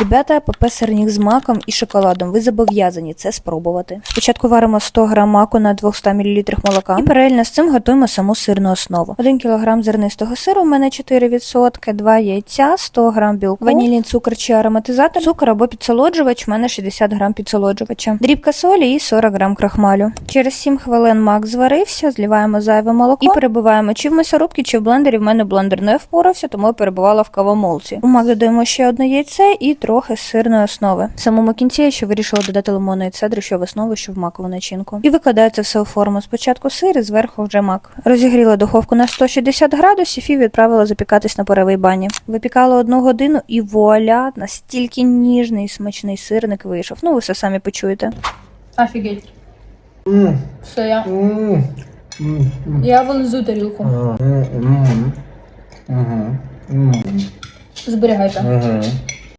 Ребята, ПП сирник з маком і шоколадом. Ви зобов'язані це спробувати. Спочатку варимо 100 г маку на 200 мл молока і паралельно з цим готуємо саму сирну основу. 1 кг зернистого сиру у мене 4%, 2 яйця, 100 г білку, ванільний цукор чи ароматизатор, цукор або підсолоджувач, у мене 60 г підсолоджувача, дрібка солі і 40 г крахмалю. Через 7 хвилин мак зварився, зливаємо зайве молоко і перебиваємо чи в м'ясорубці, чи в блендері. В мене блендер не впорався, тому я перебивала в кавомолці. У мак додаємо ще одне яйце і трохи сирної основи. В самому кінці я ще вирішила додати лимонної цедри, що в основу, що в макову начинку. І викладаю це все у форму. Спочатку сир і зверху вже мак. Розігріла духовку на 160 градусів і відправила запікатись на паровій бані. Випікала одну годину і вуаля, настільки ніжний і смачний сирник вийшов. Ну, ви все самі почуєте. Офігеть. М, Все, я, м, м. я вилизу тарілку. М, м. Мгм, м, Зберігайте. мгм.